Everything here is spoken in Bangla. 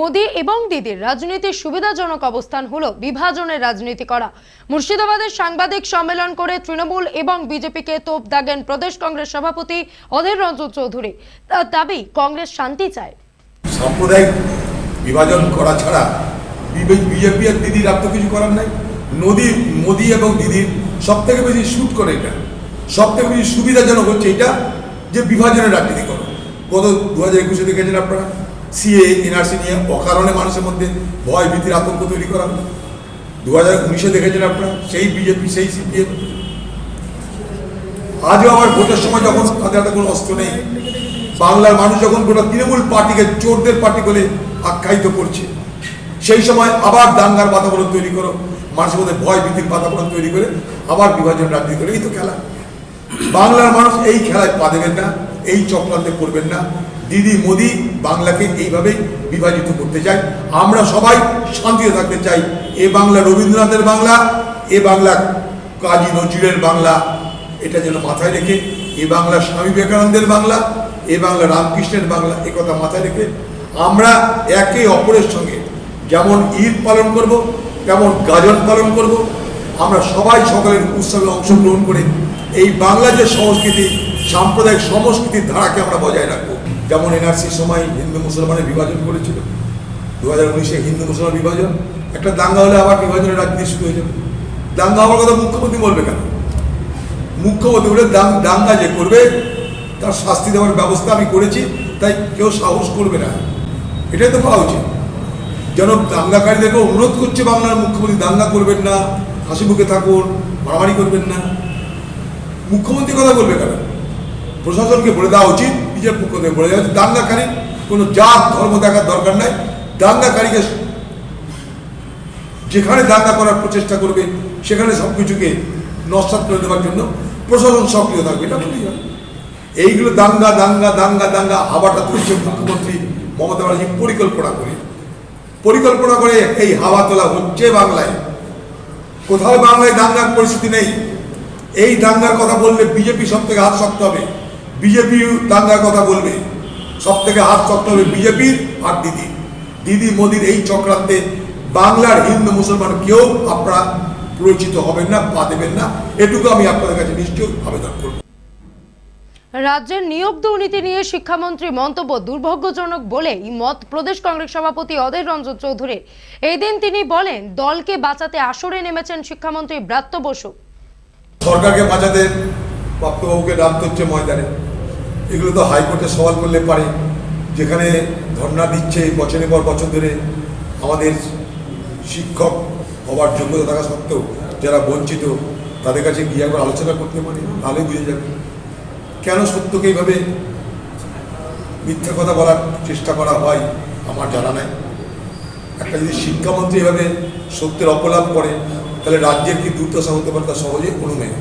মোদী এবং দিদির রাজনীতির সুবিধাজনক অবস্থান হলো বিভাজনের রাজনীতি করা। মুর্শিদাবাদের সাংবাদিক সম্মেলন করে তৃণমূল এবং বিজেপিকে তোপ দাগেন প্রদেশ কংগ্রেস সভাপতি অধীর রঞ্জন চৌধুরী। তার দাবি, কংগ্রেস শান্তি চায়। সাম্প্রদায়িক বিভাজন করা ছাড়া বিজেপি আর দিদির আর তো কিছু করার নাই। নদী, মোদি এবং দিদির সব থেকে বেশি শুট করে এটা। সব থেকে বেশি সুবিধাজনক হচ্ছে এটা যে বিভাজনের রাজনীতি করো। গত দু হাজার একুশে দেখেছেন আপনারা? সিএ এনআরসি নিয়ে অকারণে মানুষের মধ্যে ভয়, ভীতির আতঙ্ক তৈরি করা হলো। দু হাজার উনিশে দেখেছেন আপনারা, সেই বিজেপি, সেই সিপিএম আজও আবার ভোটের সময় যখন তাদের হাতে কোনো অস্ত্র নেই, বাংলার মানুষ যখন গোটা তৃণমূল পার্টিকে চোরদের পার্টি বলে আখ্যায়িত করছে, সেই সময় আবার দাঙ্গার বাতাবরণ তৈরি করো, মানুষের মধ্যে ভয়, ভীতির বাতাবরণ তৈরি করে আবার বিভাজন রাজনীতি করে এই তো খেলা। বাংলার মানুষ এই খেলায় পা দেবেন না, এই চক্রান্তে করবেন না। দিদি, মোদি, বাংলাকে এইভাবেই বিভাজিত করতে চায় আমরা সবাই শান্তিতে থাকতে চাই। এ বাংলা রবীন্দ্রনাথের বাংলা, এ বাংলা কাজী নজরুলের বাংলা, এটা যেন মাথায় রেখে, এ বাংলা স্বামী বিবেকানন্দের বাংলা, এ বাংলা রামকৃষ্ণের বাংলা, এ কথা মাথায় রেখে আমরা একে অপরের সঙ্গে যেমন ঈদ পালন করব, তেমন গাজন পালন করব আমরা সবাই সকলের উৎসবে অংশগ্রহণ করে এই বাংলা যে সংস্কৃতি, সাম্প্রদায়িক সংস্কৃতির ধারাকে আমরা বজায় রাখব। যেমন এনআরসির সময় হিন্দু মুসলমানের বিভাজন করেছিল। দু হাজার উনিশে হিন্দু মুসলমান বিভাজন, একটা দাঙ্গা হলে আবার বিভাজনের রাজনীতি শুরু হয়ে যাবে। দাঙ্গা হওয়ার কথা মুখ্যমন্ত্রী বলবে কেন? মুখ্যমন্ত্রী বলে দাঙ্গা যে করবে, তার শাস্তি দেওয়ার ব্যবস্থা আমি করেছি, তাই কেউ সাহস করবে না। এটাই তো পাওয়া উচিত। যেন দাঙ্গাকারীদেরকে অনুরোধ করছে বাংলার মুখ্যমন্ত্রী দাঙ্গা করবেন না, হাসি মুখে থাকুন, মারামারি করবেন না। মুখ্যমন্ত্রী কথা বলবে কেন? প্রশাসনকে বলে দেওয়া উচিত নিজের পক্ষ থেকে বলে দেওয়া দাঙ্গাকারী, কোনো জাত, ধর্ম দেখার দরকার নাই। দাঙ্গাকারীকে যেখানে দাঙ্গা করার প্রচেষ্টা করবে, সেখানে সব কিছুকে নস্বাত করে দেওয়ার জন্য প্রশাসন সক্রিয় থাকবে, এটা বলি এইগুলো দাঙ্গা দাঙ্গা দাঙ্গা দাঙ্গা হাওয়াটা তুলছে মুখ্যমন্ত্রী মমতা ব্যানার্জি পরিকল্পনা করে। পরিকল্পনা করে এই হাওয়া তোলা হচ্ছে বাংলায়। কোথাও বাংলায় দাঙ্গার পরিস্থিতি নেই। এই দাঙ্গার কথা বললে বিজেপি সব থেকে হাত শক্ত হবে। বিজেপি দাঙ্গার কথা বলবে। সব থেকে হাত শক্ত হবে বিজেপির আর দিদি। দিদি মোদির এই চক্রান্তে বাংলার হিন্দু মুসলমান কেউ আপনারা পরিচিত হবেন না, পা দেবেন না। এটুকু আমি আপনাদের কাছে নিশ্চয়ই আবেদন করব। রাজ্যের নিয়োগ দুর্নীতি নিয়ে শিক্ষামন্ত্রী মন্তব্য দুর্ভাগ্যজনক বলেই মত প্রদেশ কংগ্রেস সভাপতি অধীর রঞ্জন চৌধুরী। এই দিন তিনি বলেন, দলকে বাঁচাতে আসরে নেমেছেন শিক্ষামন্ত্রী ব্রাত্য বসু। সরকারকে বাঁচাতে প্রাপ্তবাবুকে ডাকতে হচ্ছে ময়দানে। এগুলো তো হাইকোর্টে সওয়াল করলে পারে। যেখানে ধর্ণা দিচ্ছে বছরের পর বছর ধরে আমাদের শিক্ষক হওয়ার যোগ্যতা থাকা সত্ত্বেও, যারা বঞ্চিত, তাদের কাছে গিয়ে আলোচনা করতে পারি, তাহলে বুঝে যাবে। কেন সত্যকে এইভাবে মিথ্যা কথা বলার চেষ্টা করা হয় আমার জানা নাই। একটা যদি শিক্ষামন্ত্রী এভাবে সত্যের অপলাপ করে, তাহলে রাজ্যের কি দুর্দশা হতে পারে তা সহজে অনুমেয়